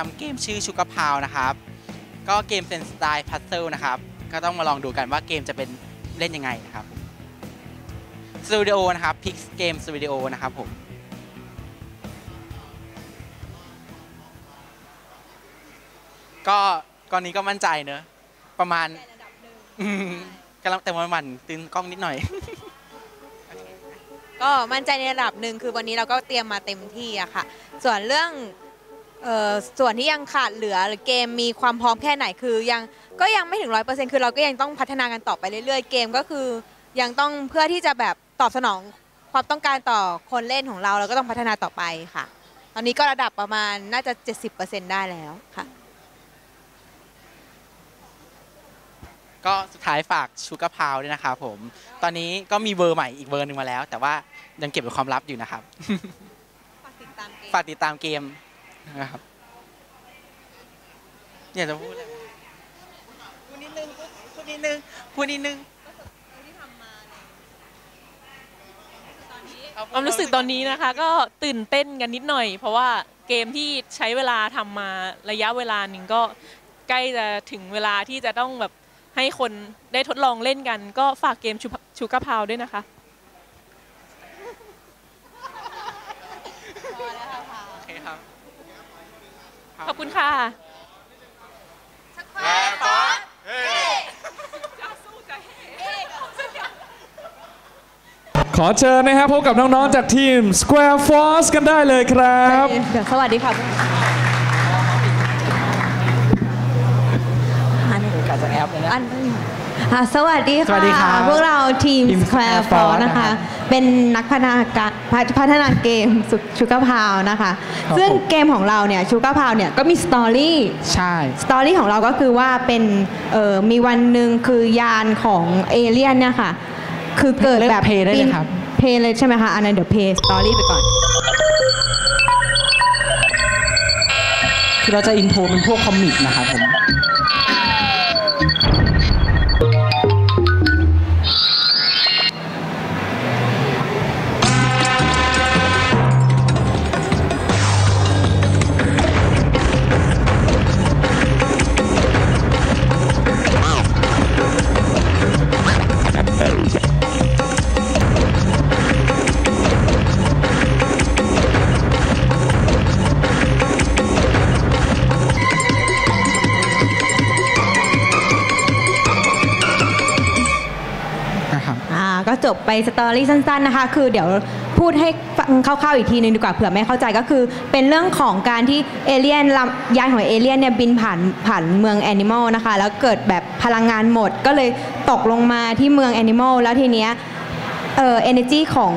ทำเกมชื่อชูก r พาวนะครับ ก็เกมเป็นสไตล์พัซเซิลนะครับ ก็ต้องมาลองดูกันว่าเกมจะเป็นเล่นยังไงนะครับสตูดิโอนะครับพิกเกมสตูดิโอนะครับผมก็ก่อนนี้ก็มั่นใจเนอะประมาณอืมกำลังแต่วันหมันตื่นกล้องนิดหน่อย ก็มั่นใจในระดับหนึ่งคือวันนี้เราก็เตรียมมาเต็มที่อะค่ะ ส่วนเรื่องเอ่อ ส่วนที่ยังขาดเหลือหรือเกมมีความพร้อมแค่ไหนคือ ยังก็ยังไม่ถึงร้อยเปอร์เซ็นต์คือเราก็ยังต้องพัฒนากันต่อไปเรื่อยๆ เกมก็คือ ยังต้องเพื่อที่จะแบบตอบสนองความต้องการต่อคนเล่นของเราเราก็ต้องพัฒนาต่อไปค่ะ ตอนนี้ก็ระดับประมาณน่าจะ 70%ได้แล้วค่ะ ก็สุดท้ายฝากชูก r พาวด้วยนะครับผม ตอนนี้ก็มีเบอร์ใหม่อีกเบอร์หนึ่งมาแล้ว แต่ว่ายังเก็บเป็นความลับอยู่นะครับ ฝากติดตามเกม ฝากติดตามเกมนะครับอยากจะพูดอะไรพูดนิดนึงพูดนิดนึงพูดนิดนึงความรู้สึกตอนนี้นะคะ ก็ตื่นเต้นกันนิดหน่อย เพราะว่าเกมที่ใช้เวลาทำมาระยะเวลาหนึ่งก็ใกล้จะถึงเวลาที่จะต้องแบบให้คนได้ทดลองเล่นกัน ก็ฝากเกมชูก r พาวด้วยนะคะโอเคครับ ขอบคุณค่ะขอเชิญนะครับพบกับน้องๆจากทีม Square Force กันได้เลยครับเดี๋ยวสวัสดีค่ะกาจะแอปเลยนะอันอะสวัสดีสวัสดีครับพวกเราทีมทีม Square Square f o r Force นะคะนะครับ เป็นนักพัฒนาการพัฒนาเกมชูการ์พาวนะคะครับซึ่งผมเกมของเราเนี่ยชูการ์พาวเนี่ยก็มีสตอรี่ใช่สตอรี่ของเราก็คือว่าเป็นเอ่อมีวันหนึ่งคือยานของเอเลี่ยนเนี่ยค่ะ คือเกิดเริ่มแบบ play ได้เลยครับเพย์เลยใช่ไหมคะอันนั้นเดี๋ยวเพย์สตอรี่ไปก่อนคือเราจะอินโทรเป็นพวกคอมิกนะครับผม ไปสตอรี่สั้นๆนะคะ คือเดี๋ยวพูดให้ฟังคร่าวๆอีกทีนึงดีกว่าเผื่อไม่เข้าใจก็คือ เป็นเรื่องของการที่เอเลี่ยนลำยานของเอเลี่ยนเนี่ยบินผ่านผ่านเมืองแอนิมอลนะคะ แล้วเกิดแบบพลังงานหมดก็เลยตกลงมาที่เมืองแอนิมอลแล้วทีเนี้ยเอ่อ energy ของ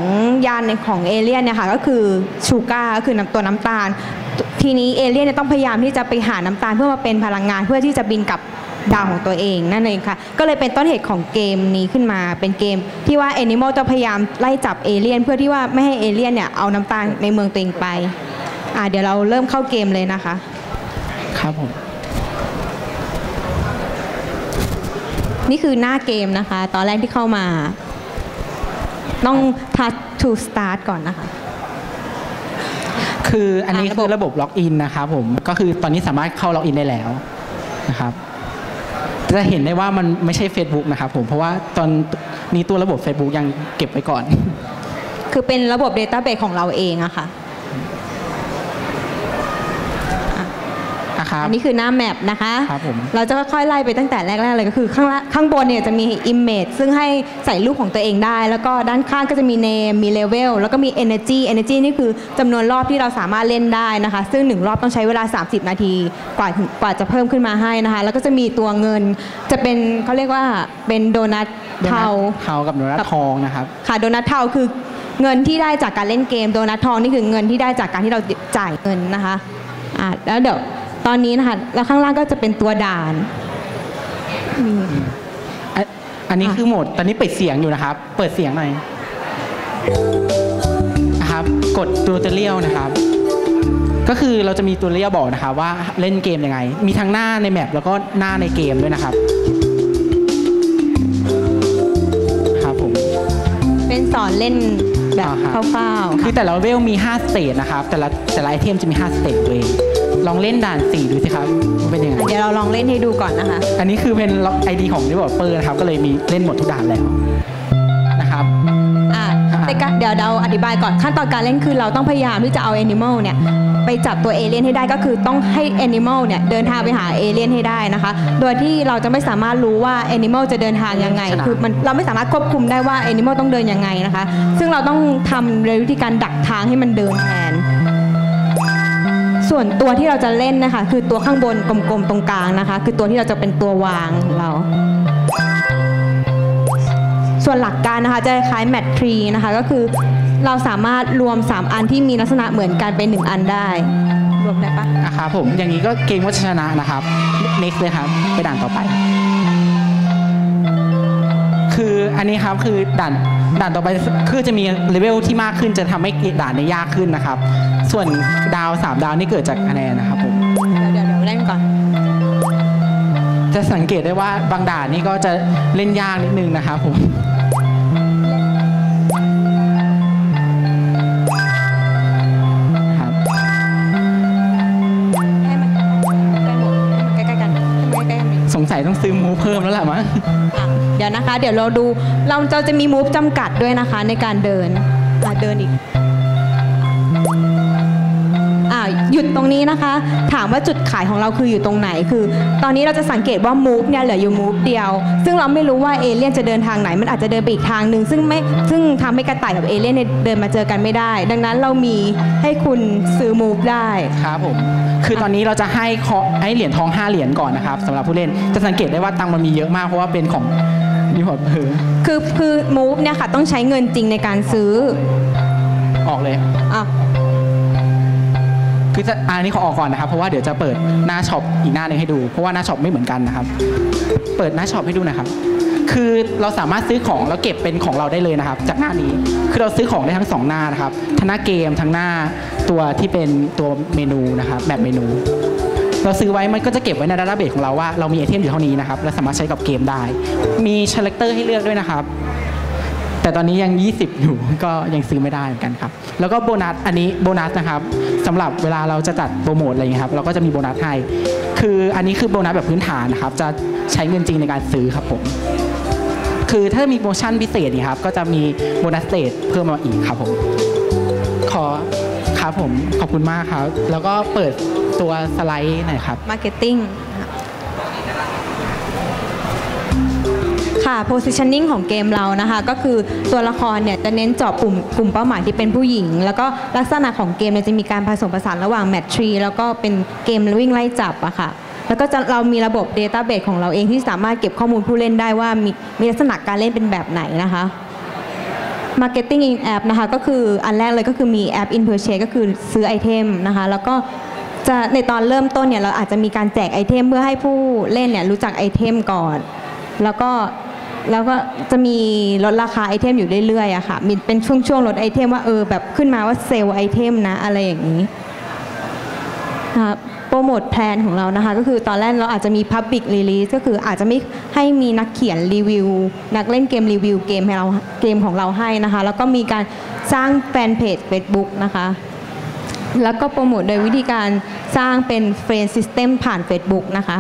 ยานของเอเลี่ยนเนี่ยค่ะก็คือชูการ์ก็คือน้ำตัวน้ำตาล ทีนี้เอเลี่ยนเนี่ยต้องพยายามที่จะไปหาน้ำตาลเพื่อมาเป็นพลังงานเพื่อที่จะบินกลับ ดาวของตัวเองนั่นเองค่ะ ก็เลยเป็นต้นเหตุของเกมนี้ขึ้นมา เป็นเกมที่ว่าแอนิมอลจะพยายามไล่จับเอเลี่ยนเพื่อที่ว่าไม่ให้เอเลี่ยนเนี่ยเอาน้ำตาลในเมืองตัวเองไปอ่าเดี๋ยวเราเริ่มเข้าเกมเลยนะคะ ครับผมนี่คือหน้าเกมนะคะ ตอนแรกที่เข้ามา ต้อง touch to start ก่อนนะคะ คืออันนี้อะระบบคือระบบล็อกอินนะครับผม ก็คือตอนนี้สามารถเข้าล็อกอินได้แล้วนะครับ จะเห็นได้ว่ามันไม่ใช่ Facebook นะครับผมเพราะว่าตอนนี้ตัวระบบ Facebook ยังเก็บไว้ก่อน คือเป็นระบบ Database ของเราเองอะค่ะ นะ ครับอันนี้คือหน้าแมปนะคะครับผมเราจะค่อยๆไล่ไปตั้งแต่แรกๆเลยก็คือข้างล่างข้างบนเนี่ยจะมี image ซึ่งให้ใส่รูปของตัวเองได้ แล้วก็ด้านข้างก็จะมี name มี level แล้วก็มี energy energy นี่คือจำนวนรอบที่เราสามารถเล่นได้นะคะ ซึ่งหนึ่งรอบต้องใช้เวลา 30 นาทีกว่าถึงกว่าจะเพิ่มขึ้นมาให้นะคะ แล้วก็จะมีตัวเงินจะเป็นเขาเรียกว่าเป็นโดนัทเทาเทากับโดนัททองนะครับค่ะโดนัทเทาคือเงินที่ได้จากการเล่นเกมโดนัททองนี่คือเงินที่ได้จากการที่เราจ่ายเงินนะคะอ่าแล้วเดี๋ยว ตอนนี้นะคะแล้วข้างล่างก็จะเป็นตัวด่านมีอันอันนี้อะคือโหมด ตอนนี้ปิดเสียงอยู่นะครับ เปิดเสียงหน่อยนะครับ กดตัวเลียวนะครับ ก็คือเราจะมีตัวเลียวบอกนะครับว่าเล่นเกมยังไง มีทั้งหน้าในแมปแล้วก็หน้าในเกมด้วยนะครับครับผม เป็นสอนเล่นแบบอ่าฮะคร่าวๆคือแต่ละเลเวลมี5สเตจนะครับ แต่ละแต่ละไอเทมจะมี5สเตจตัวเอง ลองเล่นด่าน4ดูสิครับว่าเป็นยังไง เดี๋ยวเราลองเล่นให้ดูก่อนนะคะ อันนี้คือเป็นไอดีของ developer นะครับ ก็เลยมีเล่นหมดทุกด่านแล้วนะครับ อะอ่าแต่การเดี๋ยวเราอธิบายก่อนขั้นตอนการเล่นคือเราต้องพยายามที่จะเอาแอนิม l ลเนี่ยไปจับตัวเอเลี่ยนให้ได้ก็คือต้องให้แอนิม l ลเนี่ยเดินทางไปหาเอเลี่ยนให้ได้นะคะ โดยที่เราจะไม่สามารถรู้ว่าแอนิม l ลจะเดินทางยังไงชนะคือมันเราไม่สามารถควบคุมได้ว่าแอนิม l ลต้องเดินยังไงนะคะ ซึ่งเราต้องทำโดยวิธีการดักทางให้มันเดินแทน ส่วนตัวที่เราจะเล่นนะคะ คือตัวข้างบนกลมๆตรงกลางนะคะ คือตัวที่เราจะเป็นตัววางของเรา ส่วนหลักการนะคะจะคล้ายแมททรีนะคะ ก็คือเราสามารถรวม 3 อันที่มีลักษณะเหมือนกันเป็น 1 อันได้ รวมได้ปะนะครับผมอย่างนี้ก็เกมว่าชนะนะครับ next เลยครับไปด่านต่อไป คืออันนี้ครับคือด่านด่านต่อไปคือจะมีเลเวลที่มากขึ้นจะทำให้ด่านนี้ยากขึ้นนะครับ ส่วนดาว3ดาวนี่เกิดจากคะแนนนะครับผมเดี๋ยวเดี๋ยวเล่นก่อน จะสังเกตได้ว่าบางด่านนี่ก็จะเล่นยากนิดนึงนะครับผม งสัยต้องซื้อมูเพิ่มแล้วแหละมั้งอะเดี๋ยวนะคะ เดี๋ยวเราดูเราเราจะมีมูฟจำกัดด้วยนะคะในการเดินอะเดินอีกอ่าหยุดตรงนี้นะคะ ถามว่าจุดขายของเราคืออยู่ตรงไหน คือ ตอนนี้เราจะสังเกตว่ามูฟเนี่ยเหลืออยู่มูฟเดียว ซึ่งเราไม่รู้ว่าเอเลี่ยนจะเดินทางไหน มันอาจจะเดินไปอีกทางหนึ่งซึ่งไม่ซึ่งทำให้กระต่ายกับเอเลี่ยนเนี่ยเดินมาเจอกันไม่ได้ ดังนั้นเรามีให้คุณซื้อมูฟได้ครับผม คือตอนนี้เราจะให้ขอให้เหรียญทอง 5 เหรียญก่อนนะครับสำหรับผู้เล่นจะสังเกตได้ว่าตังค์มันมีเยอะมากเพราะว่าเป็นของรีพอร์ตเพอคือคือมูฟเนี่ยค่ะต้องใช้เงินจริงในการซื้อ ออกเลยอะคือจะอันนี้ขอออกก่อนนะครับ เพราะว่าเดี๋ยวจะเปิดหน้าช็อปอีกหน้าหนึงให้ดู เพราะว่าหน้าช็อปไม่เหมือนกันนะครับ เปิดหน้าช็อปให้ดูหนะครับ คือเราสามารถซื้อของแล้วเก็บเป็นของเราได้เลยนะครับ จากหน้านี้คือเราซื้อของได้ทั้งสองหน้านะครับทั้งหน้าเกมทั้งหน้าตัวที่เป็นตัวเมนูนะครับแบบเมนู เราซื้อไว้มันก็จะเก็บไว้ในดัตต้าเบสของเราว่าเรามีไอเทมอยู่เท่านี้นะครับและสามารถใช้กับเกมได้ มีชาเลคเตอร์ให้เลือกด้วยนะครับแต่ตอนนี้ยัง 20 อยู่ ก็ยังซื้อไม่ได้เหมือนกันครับ แล้วก็โบนัส อันนี้โบนัสนะครับสำหรับเวลาเราจะจัดโปรโมทอะไรอย่างเงี้ยครับ เราก็จะมีโบนัสให้ คืออันนี้คือโบนัสแบบพื้นฐานนะครับ จะใช้เงินจริงในการซื้อครับผม คือถ้ามีโปรโมชั่นพิเศษนี่ครับก็จะมีโบนัสเตทเพิ่มมาอีกครับผมขอครับผมขอบคุณมากครับ แล้วก็เปิดตัวสไลด์หน่อยครับมาร์เก็ตติ้งค่ะ positioning ของเกมเรานะคะ ก็คือตัวละครเนี่ยจะเน้นเจาะกลุ่มกลุ่มเป้าหมายที่เป็นผู้หญิง แล้วก็ลักษณะของเกมเนี่ยจะมีการผสมผสานระหว่างแมททรีแล้วก็เป็นเกมวิ่งไล่จับอะค่ะ แล้วก็จะเรามีระบบ Database ของเราเองที่สามารถเก็บข้อมูลผู้เล่นได้ว่ามีมีลักษณะการเล่นเป็นแบบไหนนะคะ Marketing in App นะคะก็คืออันแรกเลยก็คือมีแอป In Purchase ก็คือซื้อไอเทมนะคะแล้วก็จะในตอนเริ่มต้นเนี่ยเราอาจจะมีการแจกไอเทมเพื่อให้ผู้เล่นเนี่ยรู้จักไอเทมก่อน แล้วก็แล้วก็จะมีลดราคาไอเทมอยู่เรื่อยๆอะค่ะมีเป็นช่วงๆลดไอเทมว่าเออแบบขึ้นมาว่าเซลล์ไอเทมนะอะไรอย่างนี้ครับ ปรโมทแพลนของเรานะคะ ก็คือตอนแรกเราอาจจะมี Public Release ก็คืออาจจะไม่ให้มีนักเขียนรีวิว นักเล่นเกมรีวิวเกมให้เราเกมของเราให้นะคะ แล้วก็มีการสร้างแฟนเพจ Facebook นะคะ แล้วก็โปรโมทโดยวิธีการสร้างเป็นเฟรน d System ผ่าน Facebook นะคะ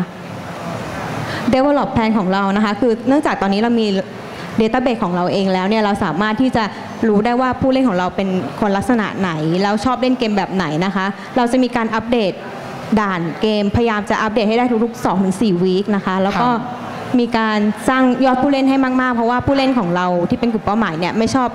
Develop Plan ของเรานะคะ คือเนื่องจากตอนนี้เรามี Database ของเราเองแล้วเนี่ยเราสามารถที่จะรู้ได้ว่าผู้เล่นของเราเป็นคนลักษณะไหน แล้วชอบเล่นเกมแบบไหนนะคะ เราจะมีการอัปเดต ด่านเกมพยายามจะอัปเดตให้ได้ทุกๆ2-4วีคนะคะ แล้วก็ครับมีการสร้างยอดผู้เล่นให้มากๆ เพราะว่าผู้เล่นของเราที่เป็นกลุ่มเป้าหมายเนี่ยไม่ชอบ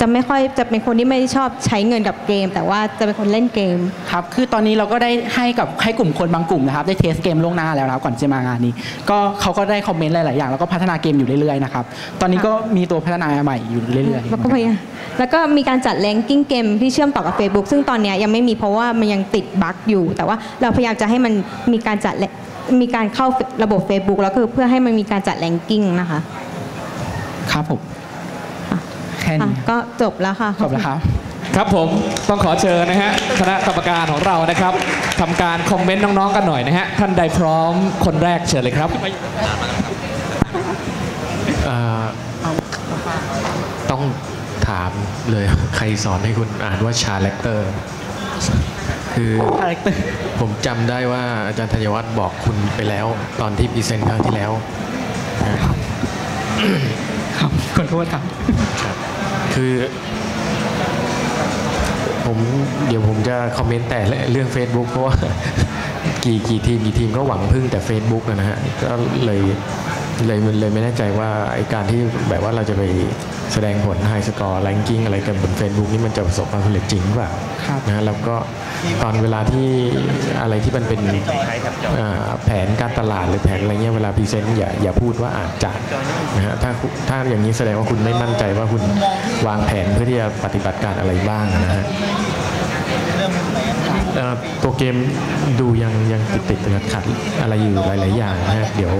จะไม่ค่อยจะเป็นคนที่ไม่ชอบใช้เงินกับเกม แต่ว่าจะเป็นคนเล่นเกม ครับ คือตอนนี้เราก็ได้ให้กับให้กลุ่มคนบางกลุ่มนะครับ ได้เทสเกมล่วงหน้าแล้วนะครับก่อนจะมางานนี้ ก็เขาก็ได้คอมเมนต์หลาย ๆ อย่าง แล้วก็พัฒนาเกมอยู่เรื่อย ๆ นะครับ ตอนนี้ก็มีตัวพัฒนาใหม่อยู่เรื่อยๆแล้วก็พยายามแล้วก็มีการจัดแรงกิ้งเกมที่เชื่อมต่อกับ Facebook ซึ่งตอนเนี้ยยังไม่มีเพราะว่ามันยังติดบั๊กอยู่ แต่ว่าเราพยายามจะให้มันมีการจัดแรงมีการเข้าระบบ Facebook แล้วคือเพื่อให้มันมีการจัดแรงกิ้งนะคะ ครับผม แค่อะนี้ ก็จบแล้วค่ะจบแล้วครับ ครับผมต้องขอเชิญนะฮะคณะกรรมการของเรานะครับทำการคอมเมนต์น้องๆกันหน่อยนะฮะท่านใดพร้อมคนแรกเชิญเลยครับเอ่อต้องถามามเลยใครสอนให้คุณอ่านว่าชาแรคเตอร์คือคาแรคเตอร์ผมจำได้ว่าอาจารย์ธัญวัฒน์บอกคุณไปแล้ว ตอนที่พรีเซนต์ครั้งที่แล้วนะครับครับขอโทษครับ คือผมเดี๋ยวผมจะคอมเมนต์แต่เรื่อง Facebook เพราะว่ากี่กี่ทีมกี่ทีมก็หวังพึ่งแต่ Facebook นะฮะก็เลยเลยเลยไม่แน่ใจว่าไอการที่แบบว่าเราจะไป แสดงผลไฮสกอร์แ a งกิ้งอะไรกันบน Facebook นี่มันจะประสบความสำเร็จจริงหรือเปล่าครับนะฮะแล้วก็ตอนเวลาที่อะไรที่มันเป็นอ่าแผนการตลาดหรือแผนอะไรเงี้ยเวลาพรีเซนต์อย่าอย่าพูดว่าอาจจะนะฮะถ้าถ้าอย่างนี้แสดงว่าคุณไม่มั่นใจว่าคุณวางแผนเพื่อที่จะปฏิบัติการอะไรบ้างนะฮะเอ่อ ตัวเกมดูยังยังติดติดขัดขัดอะไรอยู่หลาย ๆ อย่างนะฮะเดี๋ยว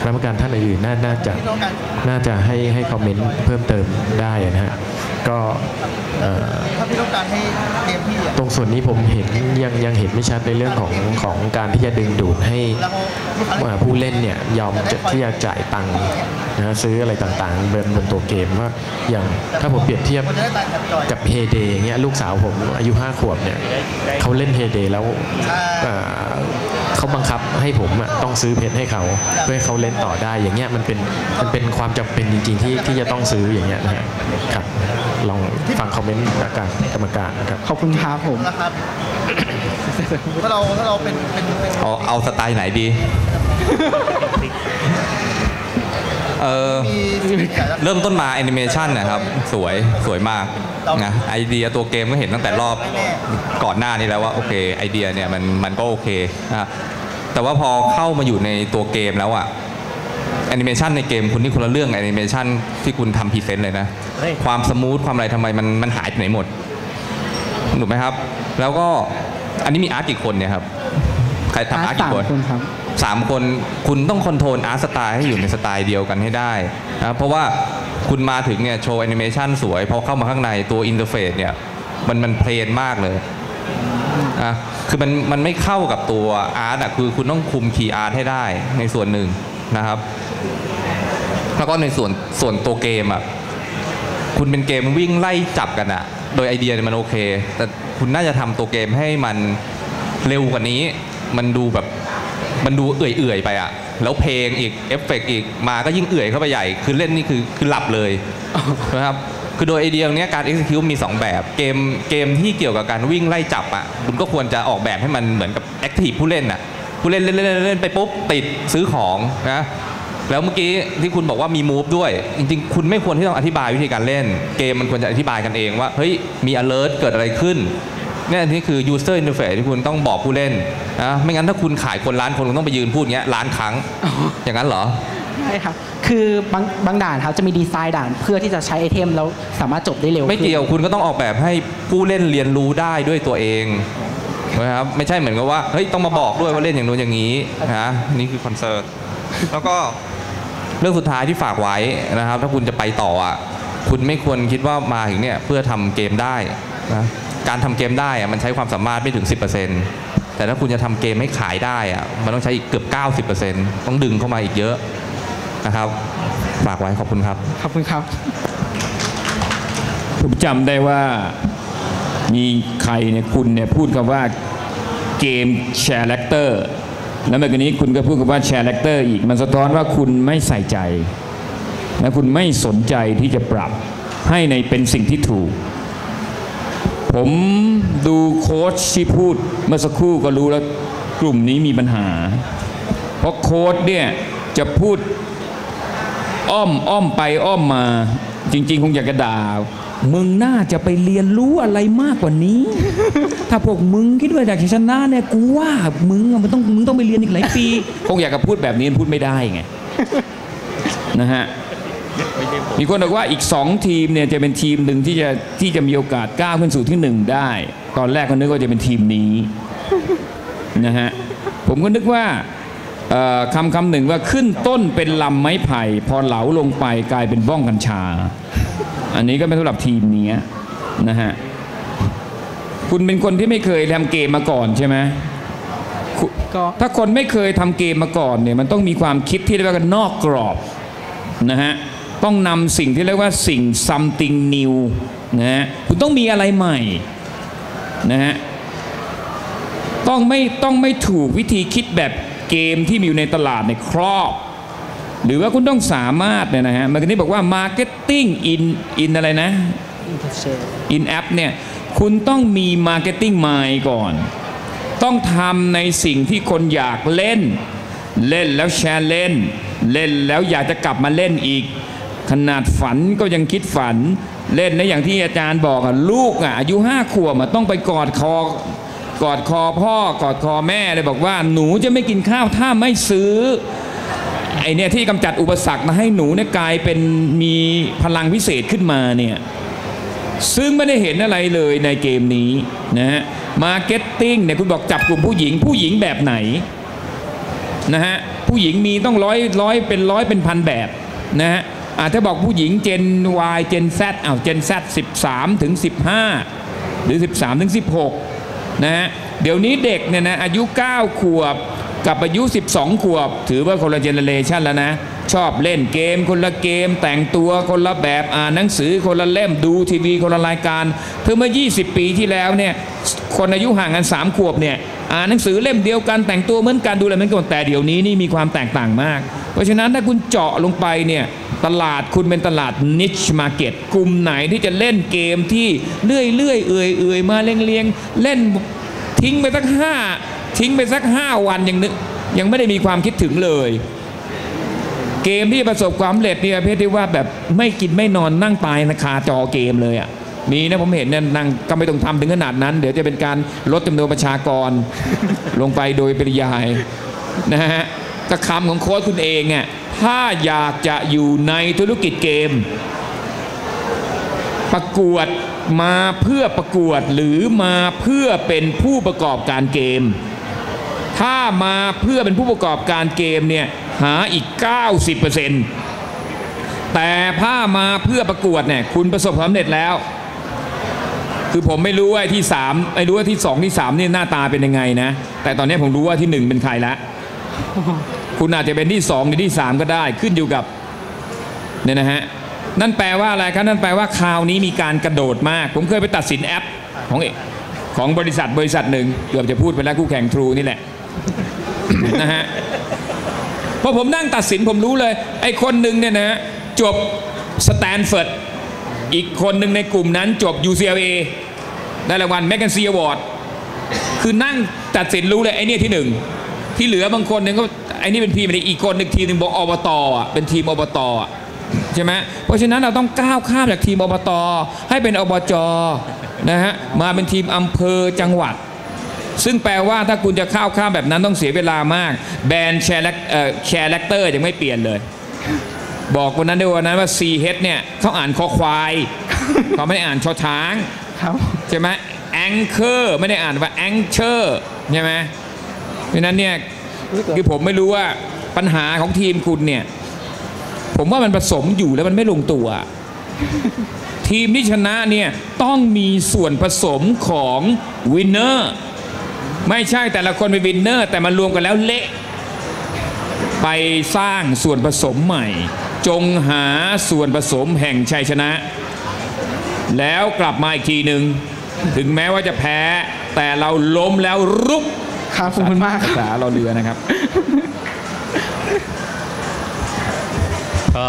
คณะกรรมการท่านอื่นๆน่าน่าจะน่าจะให้ให้คอมเมนต์เพิ่มเติมได้นะฮะก็ถ้าพี่ต้องการให้ ตรงส่วนนี้ผมเห็นยังยังเห็นไม่ชัดในเรื่องของของการที่จะดึงดูดให้ผู้เล่นเนี่ยยอมจะที่จะจ่ายตังค์นะฮะซื้ออะไรต่างๆบนบนตัวเกมว่าอย่างถ้าผมเปรียบเทียบกับเฮเดย์เงี้ยลูกสาวผมอายุ 5 ขวบเนี่ยเขาเล่นเฮเดย์แล้ว เอ่อเขาบังคับให้ผมอะต้องซื้อเพชรให้เขาเพื่อให้เขาเล่นต่อได้ อย่างเงี้ยมันเป็นมันเป็นความจำเป็นจริงๆที่ที่จะต้องซื้ออย่างเงี้ยนะฮะครับลองฟังคอมเมนต์จากการกรรมการนะครับขอบคุณครับผมนะครับถ้าเราถ้าเราเป็นเป็นเป็นเอาเอาสไตล์ไหนดีเออมีมีแต่ละเริ่มต้นมาแอนิเมชันนะครับ สวยสวยมาก นะไอเดียตัวเกมก็เห็นตั้งแต่รอบก่อนหน้านี้แล้วว่าโอเคไอเดียเนี่ยมันมันก็โอเคนะแต่ว่าพอเข้ามาอยู่ในตัวเกมแล้วอะแอนิเมชันในเกมคุณนี่คนละเรื่องแอนิเมชันที่คุณทำพรีเซนต์เลยนะ ความสมูทความอะไรทำไมมันมันหายไปไหนหมดถูกไหมครับ แล้วก็อันนี้มีอาร์ตกี่คนเนี่ยครับ ใครทำอาร์ตกี่คนสามคนครับสามคนคุณต้องคอนโทรลอาร์ตสไตล์ให้อยู่ในสไตล์เดียวกันให้ได้นะเพราะว่า คุณมาถึงเนี่ยโชว์แอนิเมชันสวยพอเข้ามาข้างในตัวอินเทอร์เฟซเนี่ยมันมันเพลนมากเลยอะคือมันมันไม่เข้ากับตัวอาร์ตอะคือคุณต้องคุมคีย์อาร์ตให้ได้ในส่วนหนึ่งนะครับ แล้วก็ในส่วนส่วนตัวเกมอะคุณเป็นเกมวิ่งไล่จับกันอะ โดยไอเดียมันโอเค แต่คุณน่าจะทำตัวเกมให้มันเร็วกว่านี้ มันดูแบบมันดูเอื่อยๆไปอะ แล้วเพลงอีกเอฟเฟกต์อีกมาก็ยิ่งเอื่อยเข้าไปใหญ่ คือเล่นนี่คือคือหลับเลยนะครับคือโดยไอเดียเนี้ยการ execute มี 2 แบบเกมเกมที่เกี่ยวกับการวิ่งไล่จับอะคุณก็ควรจะออกแบบให้มันเหมือนกับ active ผู้เล่นอะผู้เล่นเล่นเล่นเล่นไปปุ๊บติดซื้อของนะแล้วเมื่อกี้ที่คุณบอกว่ามี move ด้วย จริงๆ คุณไม่ควรที่ต้องอธิบายวิธีการเล่น เกมมันควรจะอธิบายกันเองว่าเฮ้ยมี alert เกิดอะไรขึ้น เนี่ยนี่คือ user interface ที่คุณต้องบอกผู้เล่นนะไม่งั้นถ้าคุณขายคนล้านคนคุณต้องไปยืนพูดเงี้ยล้านครั้งอย่างนั้นเหรอใช่ครับคือบางบางด่านครับจะมีดีไซน์ด่านเพื่อที่จะใช้ไอเทมแล้วสามารถจบได้เร็วไม่เกี่ยวขึ้นคุณก็ต้องออกแบบให้ผู้เล่นเรียนรู้ได้ด้วยตัวเองนะครับไม่ใช่เหมือนกับว่าเฮ้ยต้องมาบอกด้วยว่าเล่นอย่างนู้นอย่างนี้นะนี่คือคอนเซิร์ตแล้วก็เรื่องสุดท้ายที่ฝากไว้นะครับ ถ้าคุณจะไปต่ออะคุณไม่ควรคิดว่ามาถึงเนี่ยเพื่อทำเกมได้นะ การทำเกมได้อะมันใช้ความสามารถไม่ถึง 10%แต่ถ้าคุณจะทำเกมให้ขายได้อะมันต้องใช้อีกเกือบ 90%ต้องดึงเข้ามาอีกเยอะนะครับฝากไว้ขอบคุณครับขอบคุณครับผมจำได้ว่ามีใครเนี่ยคุณเนี่ยพูดคำว่าเกมแชร์เลคเตอร์แล้วเมื่อกี้นี้คุณก็พูดคำว่าแชร์เลคเตอร์อีกมันสะท้อนว่าคุณไม่ใส่ใจ และคุณไม่สนใจที่จะปรับให้ในเป็นสิ่งที่ถูก ผมดูโค้ชที่พูดเมื่อสักครู่ก็รู้แล้วกลุ่มนี้มีปัญหา เพราะโค้ชเนี่ยจะพูดอ้อมอ้อมไปอ้อมมา จริง ๆ คงอยากจะด่ามึงน่าจะไปเรียนรู้อะไรมากกว่านี้ ถ้าพวกมึงคิดว่าอยากชนะเนี่ยกูว่ามึงมันต้องมึงต้องไปเรียนอีกหลายปี คงอยากจะพูดแบบนี้พูดไม่ได้ไงนะฮะ มีคนบอกว่าอีกสองทีมเนี่ยจะเป็นทีมหนึ่งที่จะที่จะมีโอกาสก้าวขึ้นสู่ที่หนึ่งได้ ตอนแรกก็นึกว่าจะเป็นทีมนี้นะฮะผมก็นึกว่าเอ่อคำคำหนึ่งว่าขึ้นต้นเป็นลำไม้ไผ่ พอเหลาลงไปกลายเป็นบ้องกัญชา อันนี้ก็เป็นสำหรับทีมนี้นะฮะคุณเป็นคนที่ไม่เคยทำเกมมาก่อนใช่ไหมคุณก็ถ้าคนไม่เคยทำเกมมาก่อนเนี่ยมันต้องมีความคิดที่เรียกว่ากันนอกกรอบนะฮะ ต้องนำสิ่งที่เรียกว่าสิ่ง something new นะฮะคุณต้องมีอะไรใหม่นะฮะต้องไม่ต้องไม่ถูกวิธีคิดแบบเกมที่มีอยู่ในตลาดในครอบ หรือว่าคุณต้องสามารถเนี่ยนะฮะเมื่อกี้นี้บอกว่า marketing in in อะไรนะ in app เนี่ยคุณต้องมี marketing mind ก่อน ต้องทำในสิ่งที่คนอยากเล่น เล่นแล้วแชร์เล่น เล่นแล้วอยากจะกลับมาเล่นอีก ขนาดฝันก็ยังคิดฝัน เล่นนะอย่างที่อาจารย์บอกอะลูกอะอายุห้าขวบอะต้องไปกอดคอกอดคอพ่อกอดคอแม่เลยบอกว่าหนูจะไม่กินข้าวถ้าไม่ซื้อไอเนี่ยที่กำจัดอุปสรรคมาให้หนูเนี่ยกลายเป็นมีพลังพิเศษขึ้นมาเนี่ยซึ่งไม่ได้เห็นอะไรเลยในเกมนี้นะฮะมาร์เก็ตติ้งเนี่ยคุณบอกจับกลุ่มผู้หญิงผู้หญิงแบบไหนนะฮะผู้หญิงมีต้องร้อยร้อยเป็นร้อยเป็นพันแบบนะฮะ ถ้าบอกผู้หญิงเจน Y เจน Z อ้าวเจน Z 13 ถึง 15 หรือ 13 ถึง 16 นะฮะเดี๋ยวนี้เด็กเนี่ยนะอายุ 9 ขวบกับอายุ 12 ขวบ ถือว่าคนละเจเนเรชันแล้วนะ ชอบเล่นเกม คนละเกม แต่งตัวคนละแบบอ่านหนังสือคนละเล่มดูทีวีคนละรายการเพื่อเมื่อ 20 ปีที่แล้วเนี่ยคนอายุห่างกัน 3 ขวบเนี่ยอ่านหนังสือเล่มเดียวกันแต่งตัวเหมือนกันดูอะไรเหมือนกันแต่เดี๋ยวนี้นี่มีความแตกต่างมาก เพราะฉะนั้นถ้าคุณเจาะลงไปเนี่ย ตลาดคุณเป็นตลาด niche market กลุ่มไหนที่จะเล่นเกมที่เลื่อยเลื่อยเอื่อยเอื่อยมาเลียงๆเล่นทิ้งไปสักห้าทิ้งไปสักห้าวันยังนึกยังไม่ได้มีความคิดถึงเลย เกมที่ประสบความสำเร็จนี่ประเพศที่ว่าแบบไม่กินไม่นอนนั่งตายนะคาจอเกมเลยอะมีนะผมเห็นเนี่ยนั่งก็ไม่ต้องทำถึงขนาดนั้น เดี๋ยวจะเป็นการลดจำนวนประชากร ลงไปโดยปริยายนะฮะกระคำของโค้ชคุณเองอะ ถ้าอยากจะอยู่ในธุรกิจเกม ประกวดมาเพื่อประกวดหรือมาเพื่อเป็นผู้ประกอบการเกม ถ้ามาเพื่อเป็นผู้ประกอบการเกมเนี่ยหาอีก 90%แต่ถ้ามาเพื่อประกวดเนี่ยคุณประสบความสำเร็จแล้ว คือผมไม่รู้ว่าที่3ไม่รู้ว่าที่ 2 ที่3นี่หน้าตาเป็นยังไงนะ แต่ตอนนี้ผมรู้ว่าที่ 1 เป็นใครแล้ว คุณอาจจะเป็นที่ 2 หรือที่ 3 ก็ได้ขึ้นอยู่กับเนี่ยนะฮะนั่นแปลว่าอะไรครับนั่นแปลว่าคราวนี้มีการกระโดดมาก ผมเคยไปตัดสินแอปของเอกของบริษัทบริษัทหนึ่งเกือบจะพูดไปแล้วคู่แข่งทรูนี่แหละนะฮะพอผมนั่งตัดสินผมรู้เลย ไอ้คนหนึ่งเนี่ยนะจบสแตนฟอร์ดอีกคนหนึ่งในกลุ่มนั้นจบ UCLA ได้รางวัลแมกกันซีอวอร์ดคือนั่งตัดสินรู้เลยไอ้เนี่ยที่หนึ่งที่เหลือบางคนหนึ่งก็ อ้นี่เป็นพีมอีกคนหนึ่งทีมหนึ่งบอกอบตอะเป็นทีมอบตอะใช่ไหมเพราะฉะนั้นเราต้องก้าวข้ามจากทีมอบตให้เป็นอบจนะฮะมาเป็นทีมอำเภอจังหวัด ซึ่งแปลว่าถ้าคุณจะข้าวข้ามแบบนั้นต้องเสียเวลามาก แบรนด์แชร์แเอ่อแชร์แลกเตอร์ยังไม่เปลี่ยนเลย บอกวันนั้นด้วยวันนั้นว่า C H เนี่ยเขาอ่านคอควายเขาไม่ได้อ่านชอช้างครับใช่ไหมแองเกอร์ไม่ได้อ่านว่าแองเชอร์ใช่ไหมเพราะฉะนั้นเนี่ย คือผมไม่รู้ว่าปัญหาของทีมคุณเนี่ย ผมว่ามันผสมอยู่แล้วมันไม่ลงตัว ทีมที่ชนะเนี่ยต้องมีส่วนผสมของวินเนอร์ไม่ใช่แต่ละคนเป็นวินเนอร์ แต่มารวมกันแล้วเละไปสร้างส่วนผสมใหม่ จงหาส่วนผสมแห่งชัยชนะ แล้วกลับมาอีกทีหนึ่งถึงแม้ว่าจะแพ้แต่เราล้มแล้วรุก ครับขอบคุณมากภาษาเราเรือนะครับ ก็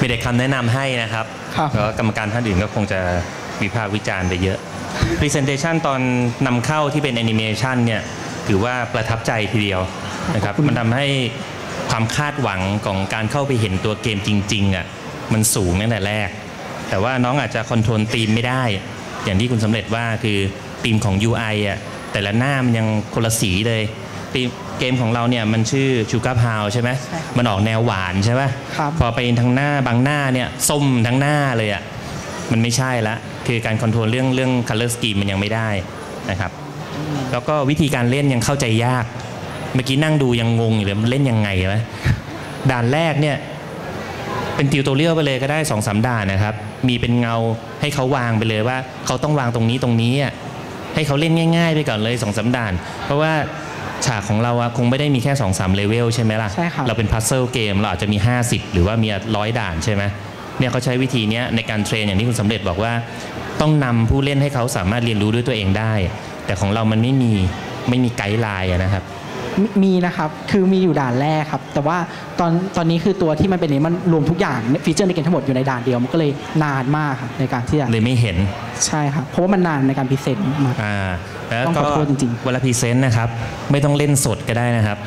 มีแต่คำแนะนำให้นะครับครับ แล้วกรรมการท่านอื่นก็คงจะวิพากษ์วิจารณ์ไปเยอะ Presentation ตอนนำเข้าที่เป็นแอนิเมชันเนี่ยถือว่าประทับใจทีเดียวนะครับมันทำให้ความคาดหวังของการเข้าไปเห็นตัวเกมจริงๆอะมันสูงตั้งแต่แรก แต่ว่าน้องอาจจะคอนโทรลธีมไม่ได้ อย่างที่คุณสำเร็จว่าคือธีมของ UI อะ แต่ละหน้ามันยังคนละสีเลยธีมเกมของเราเนี่ยมันชื่อชูการ์พาวใช่ไหมมันออกแนวหวานใช่ไหมครับพอไปทางหน้าบางหน้าเนี่ยส้มทั้งหน้าเลยอะมันไม่ใช่ละ คือการคอนโทรลเรื่องเรื่อง color scheme มันยังไม่ได้นะครับ แล้วก็วิธีการเล่นยังเข้าใจยาก เมื่อกี้นั่งดูยังงงอยู่เลยมันเล่นยังไงวะด่านแรกเนี่ยเป็นติวตัวเรียลไปเลยก็ได้สองสามด่านนะครับ มีเป็นเงาให้เขาวางไปเลยว่า เขาต้องวางตรงนี้ตรงนี้อะ ให้เขาเล่นง่าย ๆ ไปก่อนเลยสองสามด่าน เพราะว่าฉากของเราอะคงไม่ได้มีแค่2อสามเลเวลใช่ไหมล่ะใช่ครับเราเป็นพัซเซิลเกมเราอาจจะมี 50 หรือว่ามีร้อยด่านใช่ไหมเนี่ยเขาใช้วิธีเนี้ยในการเทรนอย่างที่คุณสำเร็จบอกว่า ต้องนำผู้เล่นให้เขาสามารถเรียนรู้ด้วยตัวเองได้ แต่ของเรามันไม่มีไม่มีไกด์ไลน์อะนะครับ มีมีนะครับ คือมีอยู่ด่านแรกครับ แต่ว่าตอนตอนนี้คือตัวที่มันเป็นนี้มันรวมทุกอย่างฟีเจอร์ในเกมทั้งหมดอยู่ในด่านเดียวมันก็เลยนานมากครับในการที่จะเลยไม่เห็นใช่ครับเพราะว่ามันนานในการพรีเซนต์มากอ่าแล้วต้องก็ขอโทษจริงเวลาพรีเซนต์นะครับ ไม่ต้องเล่นสดก็ได้นะครับ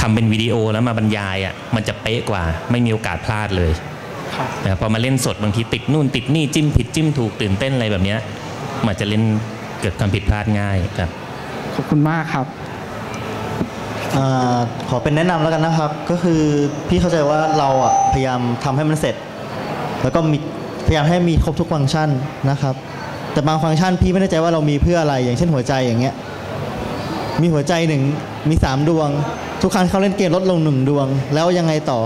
ทำเป็นวิดีโอแล้วมาบรรยายอะมันจะเป๊ะกว่า ไม่มีโอกาสพลาดเลยครับ นะพอมาเล่นสดบางทีติดนู่นติดนี่จิ้มผิดจิ้มถูกตื่นเต้นอะไรแบบเนี้ยมันจะเล่นเกิดความผิดพลาดง่ายครับ ขอบคุณมากครับอ่า ขอเป็นแนะนำแล้วกันนะครับ ก็คือพี่เข้าใจว่าเราอะพยายามทำให้มันเสร็จ แล้วก็มีพยายามให้มีครบทุกฟังก์ชันนะครับ แต่บางฟังก์ชันพี่ไม่แน่ใจว่าเรามีเพื่ออะไร อย่างเช่นหัวใจอย่างเงี้ยมีหัวใจหนึ่งมีสามดวง ทุกครั้งที่เขาเล่นเกมลดลงหนึ่งดวง แล้วยังไงต่อ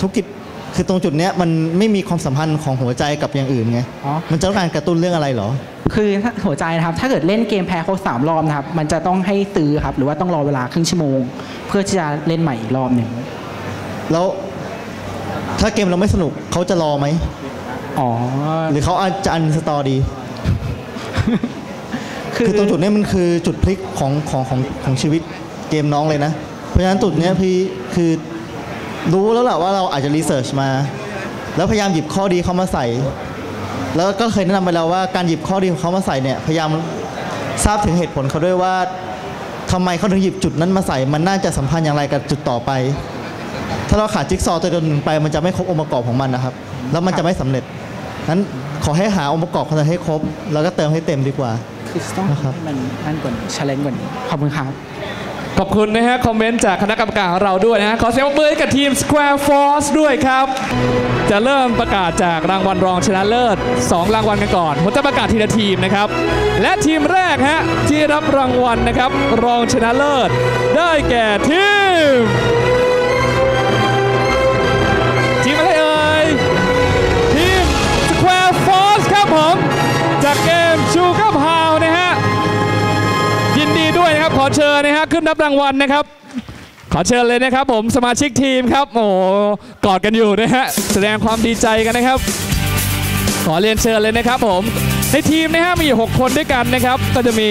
ทุกกิจคือตรงจุดเนี้ยมันไม่มีความสัมพันธ์ของหัวใจกับอย่างอื่นไงอ๋อมันจะต้องการกระตุ้นเรื่องอะไรเหรอ คือถ้าหัวใจนะครับ ถ้าเกิดเล่นเกมแพ้ครบสามรอบนะครับ มันจะต้องให้ซื้อครับ หรือว่าต้องรอเวลาครึ่งชั่วโมง เพื่อที่จะเล่นใหม่อีกรอบหนึ่งแล้วถ้าเกมเราไม่สนุกเขาจะรอไหมอ๋อ หรือเขาอาจจะอันสตอดีคือคือตรงจุดเนี้ยมันคือจุดพลิกของของของของชีวิตเกมน้องเลยนะ เพราะฉะนั้นจุดเนี้ยพี่คือรู้แล้วแหละว่าเราอาจจะรีเสิร์ชมา แล้วพยายามหยิบข้อดีเขามาใส่ แล้วก็เคยแนะนำไปแล้วว่าการหยิบข้อดีของเขามาใส่เนี่ยพยายามทราบถึงเหตุผลเขาด้วยว่าทำไมเขาถึงหยิบจุดนั้นมาใส่ มันน่าจะสัมพันธ์อย่างไรกับจุดต่อไป ถ้าเราขาดจิ๊กซอว์ตัวหนึ่งไป มันจะไม่ครบองค์ประกอบของมันนะครับ แล้วมันจะไม่สำเร็จนั้นขอให้หาองค์ประกอบของมันให้ครบ แล้วก็เติมให้เต็มดีกว่า คือต้องนะให้มันนั่นกว่านี้ชาเลนจ์กว่านี้ขอบคุณครับ ขอบคุณนะฮะ คอมเมนต์จากคณะกรรมการของเราด้วยนะฮะ ขอเสียงปรบมือให้กับทีม Square Force ด้วยครับ จะเริ่มประกาศจากรางวัลรองชนะเลิศ 2 รางวัลกันก่อน ผมจะประกาศทีละทีมนะครับ และทีมแรกฮะ ที่รับรางวัลนะครับ รองชนะเลิศ ได้แก่ทีม ทีมอะไรเอ่ย ทีม Square Force ครับผม จากเกม Sugar Pound นะฮะ ยินดีด้วยนะครับ ขอเชิญนะฮะ ขึ้นรับรางวัลนะครับ ขอเชิญเลยนะครับ ผมสมาชิกทีมครับ โอ้โหกอดกันอยู่นะฮะแสดงความดีใจกันนะครับ ขอเรียนเชิญเลยนะครับ ผมในทีมนะฮะมีอยู่6คนด้วยกันนะครับ ก็จะมี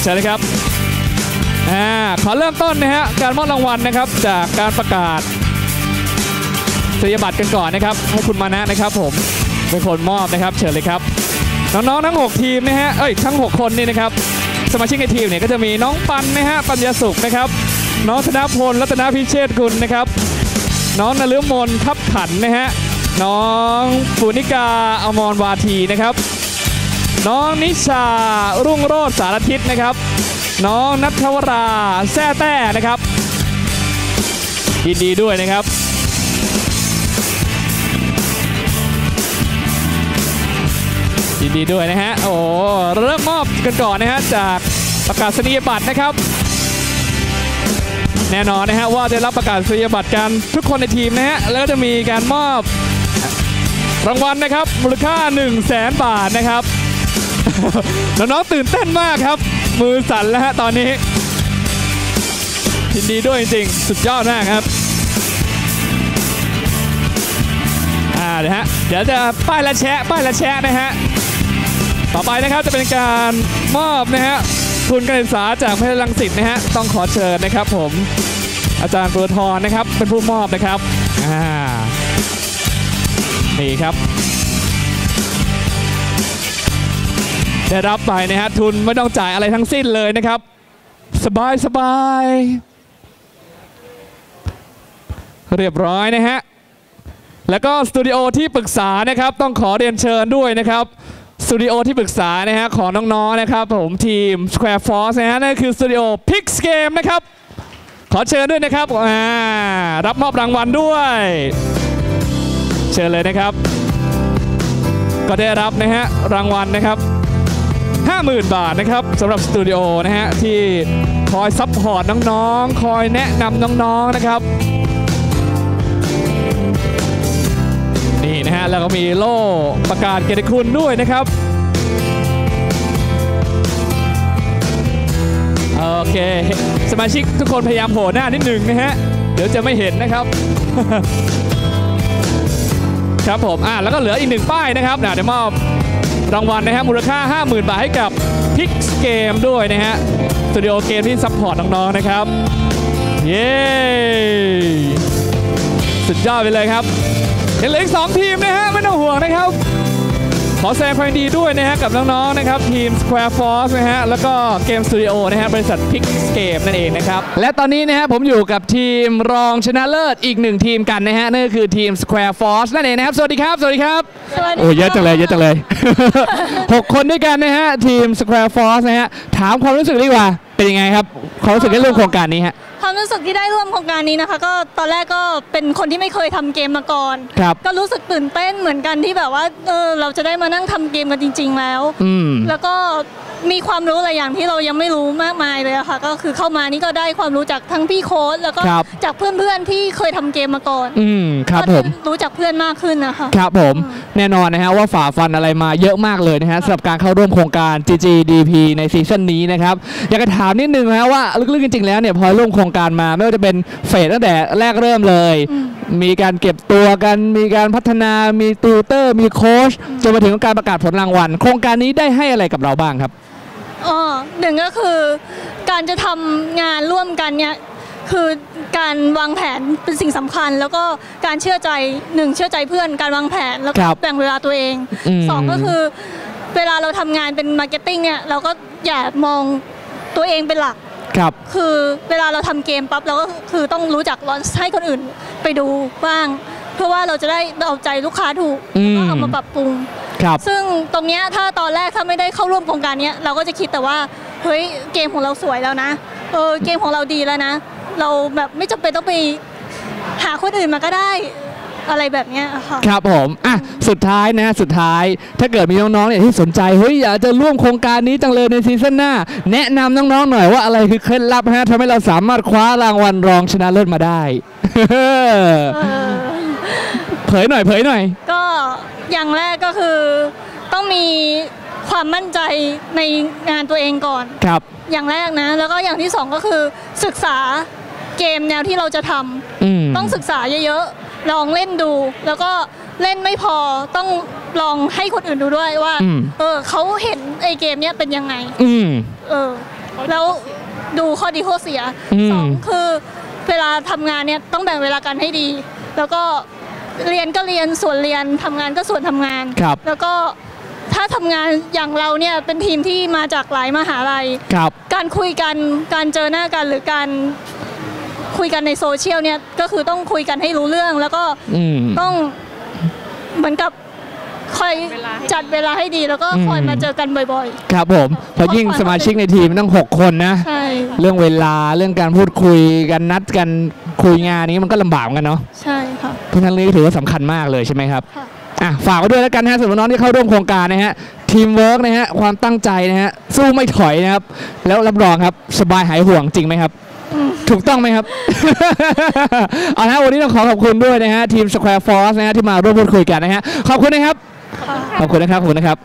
เชิญเลยครับอ่าขอเริ่มต้นนะฮะการมอบรางวัลนะครับ จากการประกาศศัลยบัตรกันก่อนนะครับให้คุณมานะนะครับ ผมเป็นคนมอบนะครับ เชิญเลยครับน้องๆทั้ง 6 ทีมนะฮะเอ้ยทั้ง 6 คนนี่นะครับ สมาชิกในทีมเนี่ยก็จะมีน้องปันนะฮะปัญญาสุขนะครับ น้องธนพลรัตนพิเชษกุลนะครับ น้องนฤมลทับขันนะฮะน้องปุนิกาอมรวาทีนะครับ น้องนิชารุ่งโรจน์สารทิศนะครับ น้องนัทวราแซ่แต้นะครับยินดีด้วยนะครับ ยินดีด้วยนะฮะ โอ้โหเริ่มมอบกันก่อนนะฮะ จากประกาศนียบัตรนะครับ แน่นอนนะฮะว่าได้รับประกาศนียบัตรกันทุกคนในทีมนะฮะ แล้วก็จะมีการมอบรางวัลนะครับ มูลค่า 1 0 0 0 0แสนบาทนะครับ น้องๆตื่นเต้นมากครับ มือสั่นแล้วฮะตอนนี้ยินดีด้วยจริงๆ สุดยอดมากครับอ่าเดี๋ยวฮะเดี๋ยวจะป้ายละแชะป้ายละแชะนะฮะ ต่อไปนะครับจะเป็นการมอบนะฮะทุนการศึกษาจากพลังสิทธิ์นะฮะต้องขอเชิญนะครับ ผมอาจารย์ปรทรนะครับ เป็นผู้มอบนะครับอ่านี่ครับ ได้รับไปนะฮะทุนไม่ต้องจ่ายอะไรทั้งสิ้นเลยนะครับ สบายสบายเรียบร้อยนะฮะแล้วก็สตูดิโอที่ปรึกษานะครับ ต้องขอเรียนเชิญด้วยนะครับ สตูดิโอที่ปรึกษานะฮะของน้องๆนะครับผมทีม Square Force นะฮะนั่นคือสตูดิโอ Pix Game นะครับ ขอเชิญด้วยนะครับอ่ารับมอบรางวัลด้วย เชิญเลยนะครับ ก็ได้รับนะฮะรางวัลนะครับ 50,000 บาทนะครับสำหรับสตูดิโอนะฮะที่คอยซัพพอร์ตน้องๆ คอยแนะนำน้องๆนะครับ นะฮะ แล้วก็มีโล่ประกาศเกียรติคุณด้วยนะครับ โอเค สมาชิกทุกคนพยายามโผล่หน้านิดหนึ่งนะฮะ เดี๋ยวจะไม่เห็นนะครับ ครับผม อะ แล้วก็เหลืออีกหนึ่งป้ายนะครับนะเดี๋ยวมอบรางวัลนะฮะ มูลค่า 50,000 บาทให้กับ Pix Game ด้วยนะฮะ สตูดิโอเกมที่ซัพพอร์ตน้องๆนะครับ เย้สุดยอดไปเลยครับ ยังเหลืออีกสองทีมนะฮะไม่ต้องห่วงนะครับ ขอแสดงความยินดีด้วยนะฮะกับน้องๆนะครับทีม Square Force นะฮะแล้วก็เกมสตูดิโอนะฮะบริษัท Pix Game นั่นเองนะครับ และตอนนี้นะฮะผมอยู่กับทีมรองชนะเลิศอีกหนึ่งทีมกันนะฮะนั่นก็คือทีม Square Force นั่นเองนะครับ สวัสดีครับ สวัสดีครับโอ้เยอะจังเลยเยอะจังเลยหกคนด้วยกันนะฮะทีม Square Force นะฮะถามความรู้สึกดีกว่าเป็นยังไงครับ ความรู้สึกได้ร่วมโครงการนี้ฮะความรู้สึกที่ได้ร่วมโครงการนี้นะคะ ก็ตอนแรกก็เป็นคนที่ไม่เคยทำเกมมาก่อนครับก็รู้สึกตื่นเต้นเหมือนกันที่แบบว่าเออเราจะได้มานั่งทำเกมกันจริง ๆ แล้วอืมแล้วก็ มีความรู้หลายอย่างที่เรายังไม่รู้มากมายเลยอะค่ะ ก็คือเข้ามานี่ก็ได้ความรู้จากทั้งพี่โค้ดแล้วก็ครับ จากเพื่อนๆที่เคยทำเกมมาก่อนอืมครับก็ผได้มรู้จักเพื่อนมากขึ้นนะคะ ครับผมแน่นอนนะฮะว่าฝ่าฟันอะไรมาเยอะมากเลยนะฮะสำหรับการเข้าร่วมโครงการ GGDP ในซีซั่นนี้นะครับ อยากจะถามนิดนึงนะฮะว่าลึกๆจริงๆแล้วเนี่ยพอร่วมโครงการมาไม่ว่าจะเป็นเฟสตั้งแต่แรกเริ่มเลยมีการเก็บตัวกันมีการพัฒนามีตูเตอร์ มีโค้ชจนมาถึงการประกาศผลรางวัล โครงการนี้ได้ให้อะไรกับเราบ้างครับ อ๋อหนึ่งก็คือการจะทำงานร่วมกันเนี่ยคือการวางแผนเป็นสิ่งสำคัญ แล้วก็การเชื่อใจหนึ่งเชื่อใจเพื่อนการวางแผนแล้วก็ครับแบ่งเวลาตัวเองอืมสองก็คือเวลาเราทำงานเป็นมาร์เก็ตติ้งเนี่ยเราก็อย่ามองตัวเองเป็นหลักครับคือเวลาเราทำเกมปั๊บเราก็คือต้องรู้จักลอนให้คนอื่นไปดูบ้าง เพื่อว่าเราจะได้เอาใจลูกค้าถูกอืมแล้วก็เอามาปรับปรุงครับซึ่งตรงเนี้ยถ้าตอนแรกถ้าไม่ได้เข้าร่วมโครงการเนี้ยเราก็จะคิดแต่ว่าเฮ้ยเกมของเราสวยแล้วนะเออเกมของเราดีแล้วนะ เราแบบไม่จำเป็นต้องไปหาคนอื่นมาก็ได้อะไรแบบเนี้ยค่ะครับผมอะสุดท้ายนะสุดท้ายถ้าเกิดมีน้องๆเนี่ยที่สนใจเฮ้ยอยากจะร่วมโครงการนี้จังเลยในซีซั่นหน้า แนะนำน้องๆหน่อยว่าอะไรคือเคล็ดลับฮะทำให้เราสามารถคว้ารางวัลรองชนะเลิศมาได้ เผยหน่อยเผยหน่อย ก็อย่างแรกก็คือต้องมีความมั่นใจในงานตัวเองก่อน ครับ อย่างแรกนะ แล้วก็อย่างที่สองก็คือศึกษาเกมแนวที่เราจะทำอืมต้องศึกษาเยอะๆ ลองเล่นดู แล้วก็เล่นไม่พอต้องลองให้คนอื่นดูด้วยว่าอืมเออเขาเห็นไอเกมเนี้ยเป็นยังไงอืมเออ แล้วดูข้อดีข้อเสียอืมสองคือเวลาทำงานเนี่ยต้องแบ่งเวลากันให้ดี แล้วก็ เรียนก็เรียนส่วนเรียนทำงานก็ส่วนทำงานครับแล้วก็ถ้าทำงานอย่างเราเนี่ยเป็นทีมที่มาจากหลายมหาลัยครับการคุยกันการเจอหน้ากันหรือการคุยกันในโซเชียลเนี่ยก็คือต้องคุยกันให้รู้เรื่อง แล้วก็อืมต้องเหมือนกับคอยจัดเวลาให้ดีแล้วก็คอยอืมมาเจอกันบ่อยครับผมเพราะยิ่งสมาชิกในทีมตั้ง6 คนนะใช่เรื่องเวลาเรื่องการพูดคุยกันนัดกัน คุยงานนี้มันก็ลำบากเหมือนกันเนาะๆใช่ค่ะ เพราะฉะนั้นเรื่องนี้ถือว่าสำคัญมากเลยใช่ไหมครับค่ะ อะฝากไว้ด้วยแล้วกันนะฮะสำหรับน้องที่เข้าร่วมโครงการนะฮะทีมเวิร์กนะฮะความตั้งใจนะฮะสู้ไม่ถอยนะครับ แล้วรับรองครับสบายหายห่วงจริงไหมครับ ถูกต้องไหมครับ เอาละฮะวันนี้ต้องขอขอบคุณด้วยนะฮะทีม Square Force นะฮะที่มาร่วมพูดคุยกันนะฮะขอบคุณนะครับ ขอบคุณนะครับ ขอบคุณนะครับ